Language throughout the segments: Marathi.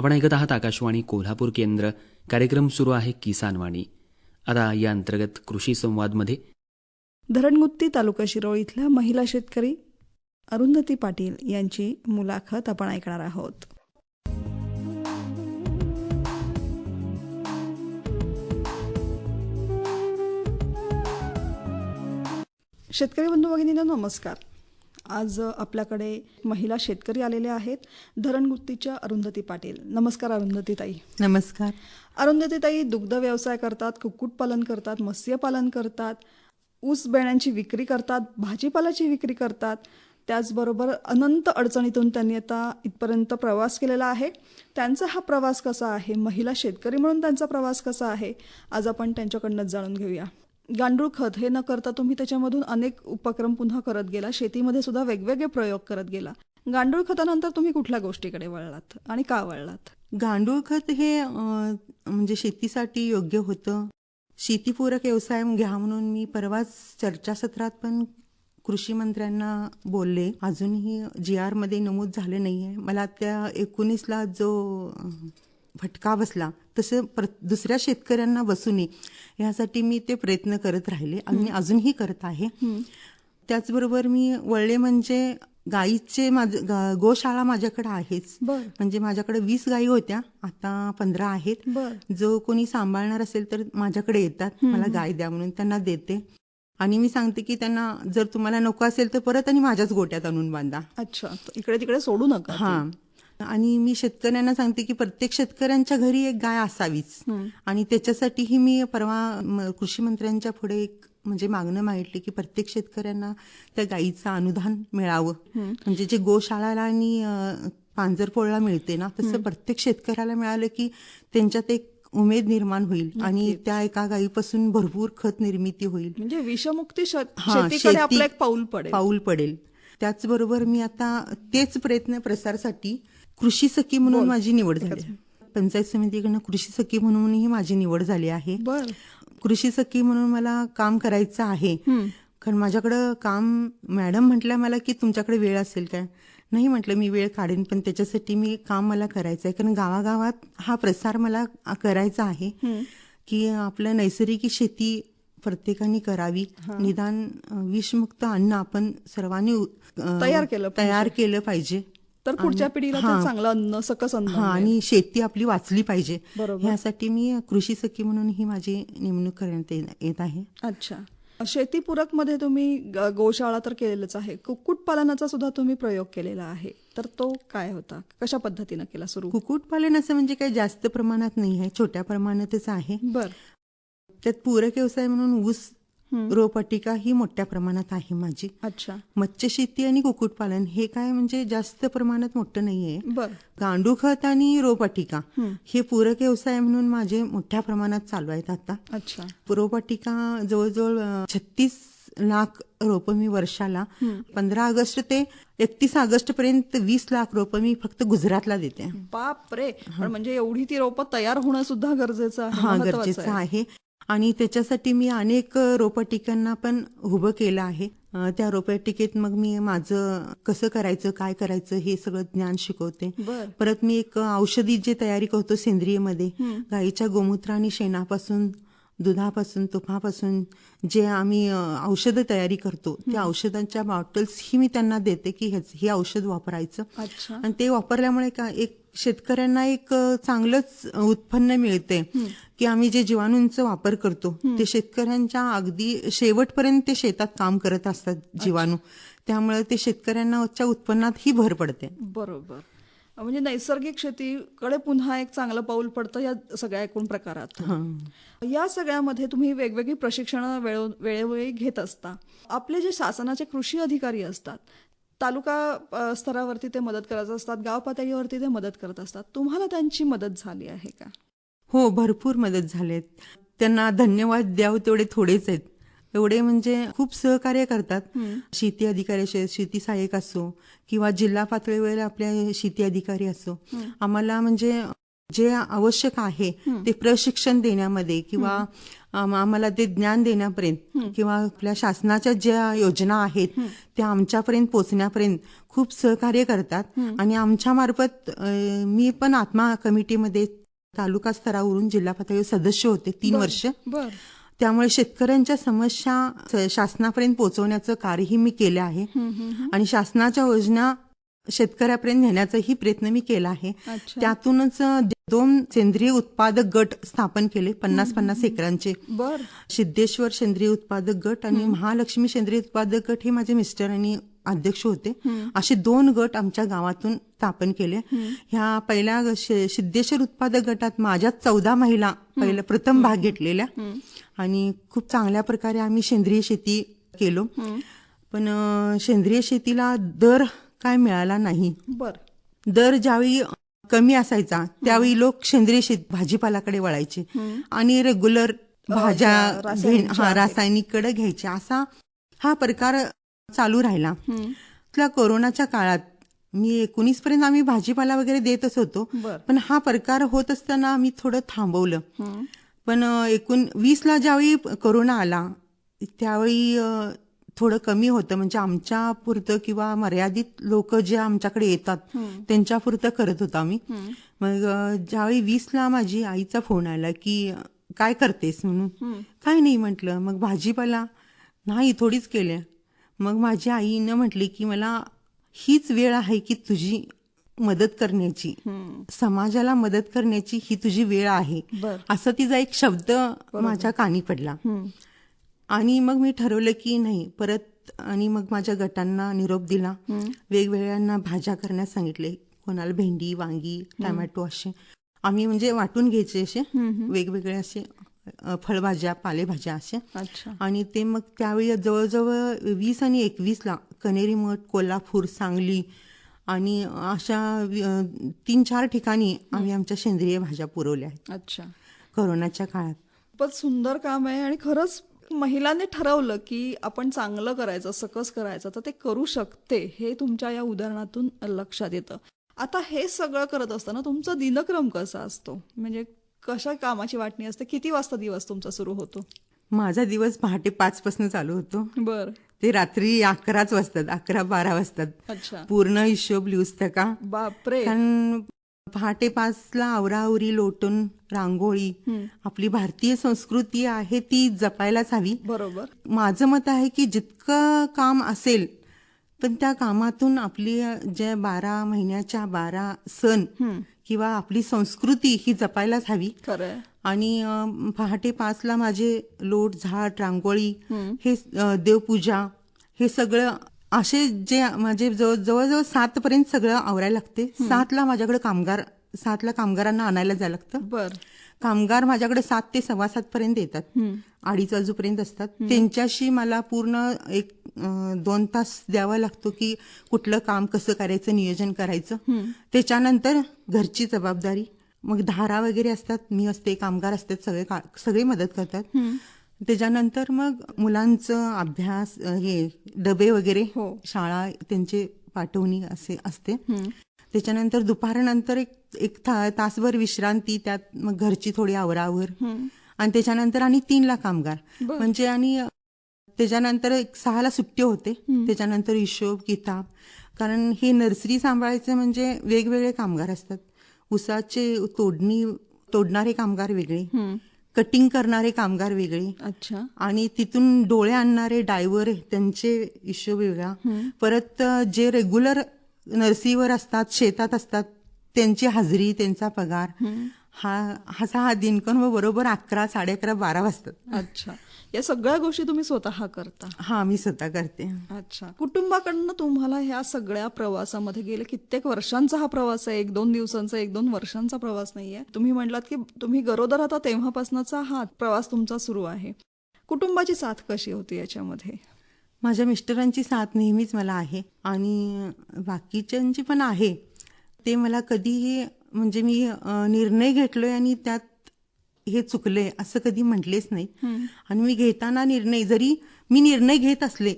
आपण ऐकत आहात आकाशवाणी कोल्हापूर केंद्र. कार्यक्रम सुरू आहे किसानवाणी. आता या अंतर्गत कृषी संवादमध्ये. धरणगुत्ती तालुका शिरोळ इथल्या महिला शेतकरी अरुंधती पाटील यांची मुलाखत आपण ऐकणार आहोत. शेतकरी बंधू भगिनींना नमस्कार. आज आपल्याकडे महिला शेतकरी आलेले आहेत धरणगुत्तीच्या अरुंधती पाटील. नमस्कार अरुंधती ताई नमस्कार. अरुंधतीताई दुग्ध व्यवसाय करतात कुक्कुटपालन करतात मत्स्यपालन करतात ऊस बेण्यांची विक्री करतात भाजीपाल्याची विक्री करतात. त्याचबरोबर अनंत अडचणीतून त्यांनी आता इथपर्यंत प्रवास केलेला आहे. त्यांचा हा प्रवास कसा आहे? महिला शेतकरी म्हणून त्यांचा प्रवास कसा आहे? आज आपण त्यांच्याकडनंच जाणून घेऊया. गांडूळ खत हे न करता तुम्ही त्याच्यामधून अनेक उपक्रम पुन्हा करत गेला. शेतीमध्ये सुद्धा वेगवेगळे प्रयोग करत गेला. गांडूळ खतानंतर तुम्ही कुठल्या गोष्टीकडे वळलात आणि का वळलात? गांडूळ खत हे म्हणजे शेतीसाठी योग्य होतं. शेतीपूरक व्यवसाय घ्या म्हणून मी परवाच चर्चासत्रात पण कृषी मंत्र्यांना बोलले. अजूनही जी आरमध्ये नमूद नमूद झालं आहे मला त्या एकोणीसला जो फटका बसला तसं प्र दुसऱ्या शेतकऱ्यांना बसू नये यासाठी मी ते प्रयत्न करत राहिले. आणि अजूनही करत आहे. त्याचबरोबर मी वळले म्हणजे गाईचे माझ गोशाळा माझ्याकडे आहेच. म्हणजे माझ्याकडे वीस गायी होत्या आता पंधरा आहेत. जो कोणी सांभाळणार असेल तर माझ्याकडे येतात. मला गाय द्या म्हणून त्यांना देते. आणि मी सांगते की त्यांना जर तुम्हाला नको असेल तर परत आणि माझ्याच गोट्यात आणून बांधा. अच्छा. इकडे तिकडे सोडू नका हा. आणि मी शेतकऱ्यांना सांगते की प्रत्येक शेतकऱ्यांच्या घरी एक गाय असावीच. आणि त्याच्यासाठीही मी परवा कृषी मंत्र्यांच्या पुढे एक म्हणजे मागणं मागितली की प्रत्येक शेतकऱ्यांना त्या गायीचं अनुदान मिळावं. म्हणजे जे गोशाळाला आणि पांजरपोळला मिळते ना तसं प्रत्येक शेतकऱ्याला मिळालं की त्यांच्यात एक उमेद निर्माण होईल आणि त्या एका गायीपासून भरपूर खत निर्मिती होईल. म्हणजे विषमुक्ती शेतीकडे शेती- आपलं एक पाऊल पडेल. पाऊल पडेल. त्याचबरोबर मी आता तेच प्रयत्न प्रसारसाठी कृषी सखी म्हणून माझी निवड झाली पंचायत समितीकडनं कृषी सखी म्हणूनही माझी निवड झाली आहे. कृषी सखी म्हणून मला काम करायचं आहे. कारण माझ्याकडं काम मॅडम म्हटल्या मला की तुमच्याकडे वेळ असेल काय? नाही म्हटलं मी वेळ काढेन पण त्याच्यासाठी मी काम मला करायचं आहे. कारण गावागावात हा प्रसार मला करायचा आहे. की आपलं नैसर्गिक शेती प्रत्येकाने करावी. निदान विषमुक्त अन्न आपण सर्वांनी तयार केलं तयार केलं पाहिजे. तर पुढच्या पिढीला. चांगलं अन्न सकस अन्न हा आणि शेती आपली वाचली पाहिजे. बरोबर. यासाठी मी कृषी सखी म्हणून ही माझी नेमणूक करण्यात येत आहे. अच्छा. शेतीपूरकमध्ये तुम्ही गोशाळा तर केलेलंच आहे. कुक्कुटपालनाचा सुद्धा तुम्ही प्रयोग केलेला आहे. तर तो काय होता? कशा पद्धतीनं केला सुरू? कुक्कुटपालन असं म्हणजे काही जास्त प्रमाणात नाही आहे छोट्या प्रमाणातच आहे. बर. त्यात पूरक व्यवसाय म्हणून ऊस रोपटिका ही मोठ्या प्रमाणात आहे माझी. अच्छा. मत्स्यशेती आणि कुक्कुटपालन हे काय म्हणजे जास्त प्रमाणात मोठं नाहीये. गांडूळ खत आणि रोपटिका हे पूरक व्यवसाय म्हणून माझे मोठ्या प्रमाणात चालू आहेत आता. अच्छा. रोपटिका जवळजवळ छत्तीस लाख रोपं मी वर्षाला पंधरा ऑगस्ट ते एकतीस ऑगस्ट पर्यंत वीस लाख रोपं मी फक्त गुजरातला देते. बाप रे म्हणजे एवढी ती रोपं तयार होणं सुद्धा गरजेचं आहे. हा गरजेचं आहे. आणि त्याच्यासाठी मी अनेक रोपटिकांना पण उभं केलं आहे. त्या रोपटिकेत मग मी माझं कसं करायचं काय करायचं हे सगळं ज्ञान शिकवते. परत मी एक औषधी जे तयारी करतो सेंद्रियमध्ये गाईच्या गोमूत्र आणि शेणापासून दुधापासून तुपापासून जे आम्ही औषधं तयारी करतो त्या औषधांच्या बॉटल्स ही मी त्यांना देते की हेच- हे औषध वापरायचं. अच्छा. आणि ते वापरल्यामुळे का एक शेतकऱ्यांना एक चांगलंच उत्पन्न मिळते की आम्ही जे जीवाणूंचा वापर करतो ते शेतकऱ्यांच्या अगदी शेवटपर्यंत ते शेतात काम करत असतात जीवाणू. त्यामुळे ते शेतकऱ्यांना उत्पन्नात ही भर पडते. बरोबर. म्हणजे नैसर्गिक शेतीकडे पुन्हा एक चांगलं पाऊल पडतं या सगळ्या एकूण प्रकारात. या सगळ्यामध्ये तुम्ही वेगवेगळी प्रशिक्षणं वेळो- वेळोवेळी घेत असता. आपले जे शासनाचे कृषी अधिकारी असतात तालुका स्तरावरती ते मदत करत असतात गाव पातळीवरती ते मदत करत असतात. तुम्हाला त्यांची मदत झाली आहे का? हो भरपूर मदत झालेत त्यांना धन्यवाद द्यावं तेवढे थोडेच आहेत. एवढे म्हणजे खूप सहकार्य करतात. शेती अधिकारी शेती सहाय्यक असो किंवा जिल्हा पातळीवर आपल्या शेती अधिकारी असो आम्हाला म्हणजे जे आवश्यक आहे ते प्रशिक्षण देण्यामध्ये किंवा आम- आम्हाला ते ज्ञान देण्यापर्यंत किंवा आपल्या शासनाच्या ज्या योजना आहेत त्या आमच्यापर्यंत पोचण्यापर्यंत खूप सहकार्य करतात. आणि आमच्या मार्फत मी पण आत्मा कमिटीमध्ये तालुका स्तरावरून जिल्हा पातळीवर सदस्य होते तीन वर्ष. त्यामुळे शेतकऱ्यांच्या समस्या शासनापर्यंत पोहोचवण्याचं कार्यही मी केलं आहे. आणि शासनाच्या योजना शेतकऱ्यापर्यंत नेण्याचाही प्रयत्न मी केला आहे. त्यातूनच दोन सेंद्रिय उत्पादक गट स्थापन केले पन्नास पन्नास एकरांचे. सिद्धेश्वर सेंद्रिय उत्पादक गट आणि महालक्ष्मी सेंद्रिय उत्पादक गट हे माझे मिस्टर आणि अध्यक्ष होते. असे दोन गट आमच्या गावातून स्थापन केले. ह्या पहिल्या सिद्धेश्वर उत्पादक गटात माझ्या चौदा महिला पहिला प्रथम भाग घेतलेल्या. आणि खूप चांगल्या प्रकारे आम्ही सेंद्रिय शेती केलो. पण सेंद्रिय शेतीला दर काय मिळाला नाही. बर. दर ज्यावेळी कमी असायचा त्यावेळी लोक सेंद्रिय शेत भाजीपालाकडे वळायचे. आणि रेग्युलर भाज्या ज्या रासायनिक हा रासायनिककडे घ्यायचे. असा हा प्रकार चालू राहिला. त्या कोरोनाच्या काळात मी एकोणीस पर्यंत आम्ही भाजीपाला वगैरे देतच होतो पण हा प्रकार होत असताना आम्ही थोडं थांबवलं. पण एकूण वीसला ज्यावेळी कोरोना आला त्यावेळी थोडं कमी होतं. म्हणजे आमच्या पुरतं किंवा मर्यादित लोक जे आमच्याकडे येतात त्यांच्या पुरतं करत होतो आम्ही. मग ज्यावेळी वीसला माझी आईचा फोन आला की काय करतेस? म्हणून. काय नाही म्हटलं. मग भाजीपाला नाही थोडीच केल्या. मग माझ्या आईनं म्हटली की मला हीच वेळ आहे की तुझी मदत करण्याची. समाजाला मदत करण्याची ही तुझी वेळ आहे. असं तिचा एक शब्द माझ्या कानी पडला. आणि मग मी ठरवलं की नाही परत आणि मग माझ्या गटांना निरोप दिला. वेगवेगळ्यांना भाज्या करण्यास सांगितले. कोणाला भेंडी वांगी टोमॅटो असे. आम्ही म्हणजे वाटून घ्यायचे असे. वेगवेगळे असे फळभाज्या पालेभाज्या असे अच्छा. आणि ते मग त्यावेळी जवळजवळ वीस आणि एकवीसला कनेरी मठ कोल्हापूर सांगली आणि अशा तीन चार ठिकाणी आम्ही आमच्या सेंद्रिय भाज्या पुरवल्या आहेत. अच्छा. कोरोनाच्या काळात. खूपच सुंदर काम आहे आणि खरंच महिलांनी ठरवलं की आपण चांगलं करायचं सकस करायचं तर ते करू शकते हे तुमच्या या उदाहरणातून लक्षात येतं. आता हे सगळं करत असताना तुमचा दिनक्रम कसा असतो? म्हणजे कशा कामाची वाटणी असते? किती वाजता दिवस तुमचा सुरू होतो? माझा दिवस पहाटे पाच पासून चालू होतो. बर. ते रात्री अकराच वाजतात अकरा बारा वाजतात. अच्छा. पूर्ण हिशोब लिहूच का? बापरे. कारण पहाटे पाचला आवराआवरी लोटून रांगोळी आपली भारतीय संस्कृती आहे ती जपायलाच हवी. बरोबर. माझं मत आहे की जितकं काम असेल पण त्या कामातून आपली ज्या बारा महिन्याच्या बारा सण किंवा आपली संस्कृती ही जपायलाच हवी. आणि पहाटे पाचला माझे लोट झाड रांगोळी हे देवपूजा हे सगळं असे जे माझे जवळ जवळजवळ सात पर्यंत सगळं आवरायला लागते. सातला माझ्याकडे कामगार सातला कामगारांना आणायला जायला लागतं. बर. कामगार माझ्याकडे सात ते सव्वा सात पर्यंत येतात. अडीच वाजूपर्यंत असतात. त्यांच्याशी मला पूर्ण एक दोन तास द्यावा लागतो की कुठलं काम कसं करायचं नियोजन करायचं. त्याच्यानंतर घरची जबाबदारी. मग धारा वगैरे असतात. मी असते कामगार असतात सगळे सगळे मदत करतात. त्याच्यानंतर मग मुलांचं अभ्यास हे डबे वगैरे हो. शाळा त्यांचे पाठवणी असे असते. त्याच्यानंतर दुपारनंतर एक एक था- तासभर विश्रांती त्यात मग घरची थोडी आवरावर. आणि त्याच्यानंतर आणि तीनला कामगार. म्हणजे आणि त्याच्यानंतर एक सहाला सुट्टी होते. त्याच्यानंतर हिशोब किताब. कारण हे नर्सरी सांभाळायचं म्हणजे वेगवेगळे कामगार असतात. उसाचे तोडणी तोडणारे कामगार वेगळे. कटिंग करणारे कामगार वेगळे. अच्छा. आणि तिथून डोळे आणणारे डायव्हर त्यांचे हिशोब वेगळा. परत जे रेग्युलर नर्सीवर असतात शेतात असतात त्यांची हजेरी त्यांचा पगार हा असा हा दिनक्रम बरोबर अकरा साडे अकरा बारा वाजतात. अच्छा. या सगळ्या गोष्टी तुम्ही स्वतः करता? हा मी स्वतः करते. अच्छा. कुटुंबाकडनं तुम्हाला ह्या सगळ्या प्रवासामध्ये गेले कित्येक वर्षांचा हा प्रवास आहे एक दोन दिवसांचा एक दोन वर्षांचा प्रवास नाहीये. तुम्ही म्हटलात की तुम्ही गरोदर होता तेव्हापासूनचा हा प्रवास तुमचा सुरू आहे. कुटुंबाची साथ कशी होती याच्यामध्ये? माझ्या मिस्टरांची साथ नेहमीच मला आहे आणि बाकीच्यांची पण आहे. ते मला कधीही म्हणजे मी निर्णय घेतलोय आणि त्यात हे चुकले असं कधी म्हटलेच नाही. आणि मी घेताना निर्णय जरी मी निर्णय घेत असले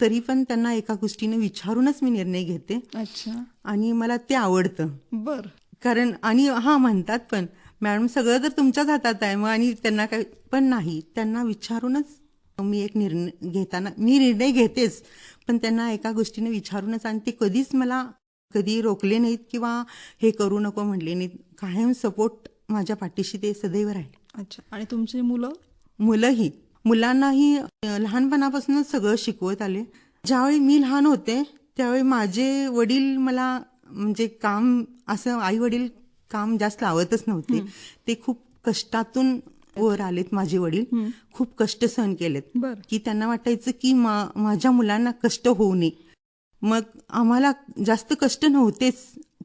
तरी पण त्यांना एका गोष्टीने विचारूनच मी निर्णय घेते. अच्छा. आणि मला ते आवडतं. बर. कारण आणि हा म्हणतात पण मॅडम सगळं तर तुमच्याच हातात आहे मग आणि त्यांना काय पण नाही. त्यांना विचारूनच मी एक निर्णय घेताना मी निर्णय घेतेच. पण त्यांना एका गोष्टीने विचारूनच आणि ते कधीच मला कधी रोखले नाहीत किंवा हे करू नको म्हणले नाहीत. कायम सपोर्ट माझ्या पाठीशी ते सदैव राहिले. अच्छा. आणि तुमची मुलं? मुलंही. मुलांनाही लहानपणापासूनच सगळं शिकवत आले. ज्यावेळी मी लहान होते त्यावेळी माझे वडील मला म्हणजे काम असं आई वडील काम जास्त लावतच नव्हते. ते खूप कष्टातून वर आलेत माझे वडील. खूप कष्ट सहन केलेत. की त्यांना वाटायचं की माझ्या मुलांना कष्ट होऊ नये. मग आम्हाला जास्त कष्ट नव्हतेच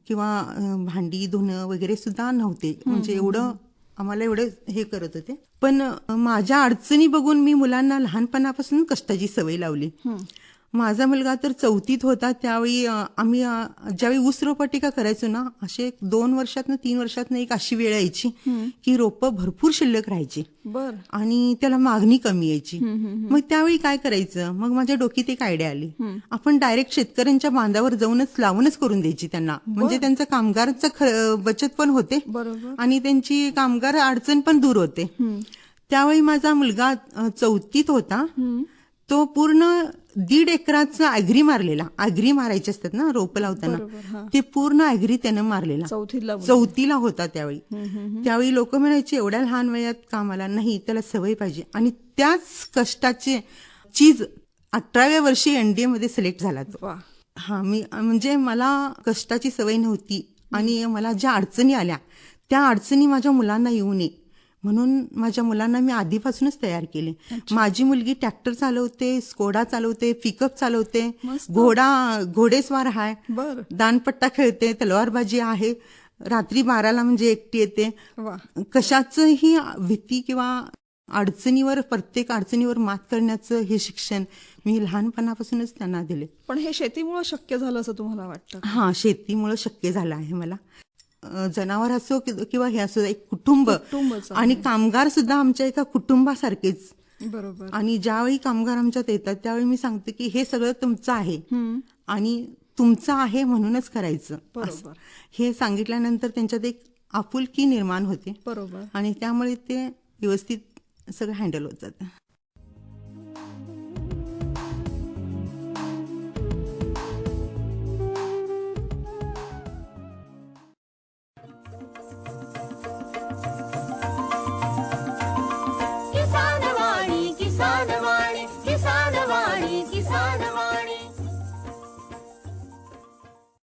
किंवा भांडी धुणं वगैरे सुद्धा नव्हते. म्हणजे एवढं आम्हाला एवढं हे करत होते. पण माझ्या अडचणी बघून मी मुलांना लहानपणापासून कष्टाची सवय लावली. माझा मुलगा तर चौथीत होता त्यावेळी आम्ही ज्यावेळी ऊस रोपटिका करायचो ना असे एक दोन वर्षातनं तीन वर्षातनं एक अशी वेळ यायची की रोपं भरपूर शिल्लक राहायची. बर. आणि त्याला मागणी कमी यायची. मग त्यावेळी काय करायचं? मग माझ्या डोकीत एक आयडिया आली. आपण डायरेक्ट शेतकऱ्यांच्या बांधावर जाऊनच लावूनच करून द्यायची त्यांना. म्हणजे त्यांचं कामगारचं बचत पण होते. आणि त्यांची कामगार अडचण पण दूर होते. त्यावेळी माझा मुलगा चौथीत होता. तो पूर्ण दीड एकराचा अॅग्री मारलेला. अॅग्री मारायचे असतात ना रोपं लावताना. ते पूर्ण अॅग्री त्यानं मारलेला. चौथीला. चौथीला होता त्यावेळी. त्यावेळी लोक म्हणायचे एवढ्या लहान वयात कामाला नाही त्याला सवय पाहिजे. आणि त्याच कष्टाचे चीज अठराव्या वर्षी एनडीए मध्ये सिलेक्ट झाला तो. हा मी म्हणजे मला कष्टाची सवय नव्हती. आणि मला ज्या अडचणी आल्या त्या अडचणी माझ्या मुलांना येऊ नये. म्हणून माझ्या मुलांना मी आधीपासूनच तयार केले. माझी मुलगी ट्रॅक्टर चालवते स्कोडा चालवते पिकअप चालवते. घोडा घोडेस्वार आहे दानपट्टा खेळते तलवारबाजी आहे. रात्री बाराला म्हणजे एकटी येते. कशाचंही भीती किंवा अडचणीवर प्रत्येक अडचणीवर मात करण्याचं हे शिक्षण मी लहानपणापासूनच त्यांना दिले. पण हे शेतीमुळे शक्य झालं असं तुम्हाला वाटतं? हा शेतीमुळे शक्य झालं आहे मला. जनावर असो कि- किंवा हे असो एक कुटुंब. आणि कामगार सुद्धा आमच्या एका कुटुंबासारखेच. बरोबर. आणि ज्यावेळी कामगार आमच्यात येतात त्यावेळी मी सांगते की हे सगळं तुमचं आहे. आणि तुमचं आहे म्हणूनच करायचं. हे सांगितल्यानंतर त्यांच्यात एक आपुलकी निर्माण होते. बरोबर. आणि त्यामुळे ते व्यवस्थित सगळं हँडल होत जातं.